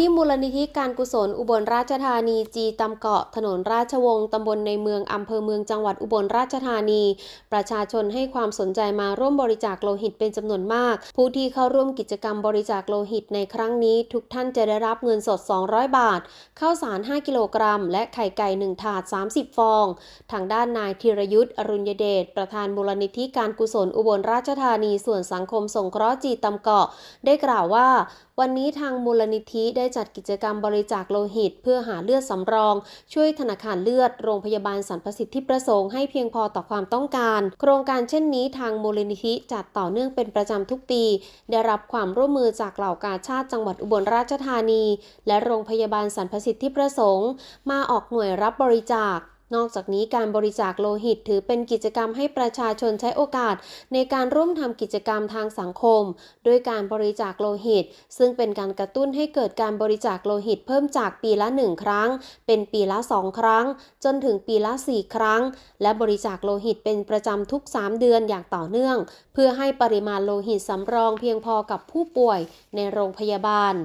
ที่มูลนิธิการกุศลอุบลราชธานีจีตำเกาะถนนราชวงศ์ตำบลในเมืองอำเภอเมืองจังหวัดอุบลราชธานี ประชาชนให้ความสนใจมาร่วมบริจาคโลหิตเป็นจำนวนมาก ผู้ที่เข้าร่วมกิจกรรมบริจาคโลหิตในครั้งนี้ทุกท่านจะได้รับเงินสด 200 บาทข้าวสาร 5 กิโลกรัม และไข่ไก่ 1 ถาด 30 ฟอง ทางด้านนายธีรยุทธ์อรุณยเดชประธานมูลนิธิการกุศลอุบลราชธานีส่วนสังคมสงเคราะห์จีตำเกาะ ได้กล่าวว่า วันนี้ทางมูลนิธิได้จัดกิจกรรมบริจาคโลหิต เพื่อหาเลือดสำรอง ช่วยธนาคารเลือด โรงพยาบาลสรรพสิทธิประสงค์ให้เพียงพอต่อความต้องการ โครงการเช่นนี้ทางมูลนิธิจัดต่อเนื่องเป็นประจำทุกปี ได้รับความร่วมมือจากเหล่ากาชาติจังหวัดอุบลราชธานี และโรงพยาบาลสรรพสิทธิประสงค์ มาออกหน่วยรับบริจาค นอกจากนี้การบริจาคโลหิตถือเป็นกิจกรรมให้ประชาชนใช้โอกาส ในการร่วมทำกิจกรรมทางสังคม ด้วยการบริจาคโลหิต ซึ่งเป็นการกระตุ้นให้เกิดการบริจาคโลหิตเพิ่มจากปีละ 1 ครั้ง เป็นปีละ 2 ครั้ง จนถึงปีละ 4 ครั้ง และบริจาคโลหิตเป็นประจำทุก 3 เดือนอย่างต่อเนื่อง เพื่อให้ปริมาณโลหิตสำรองเพียงพอกับผู้ป่วยในโรงพยาบาล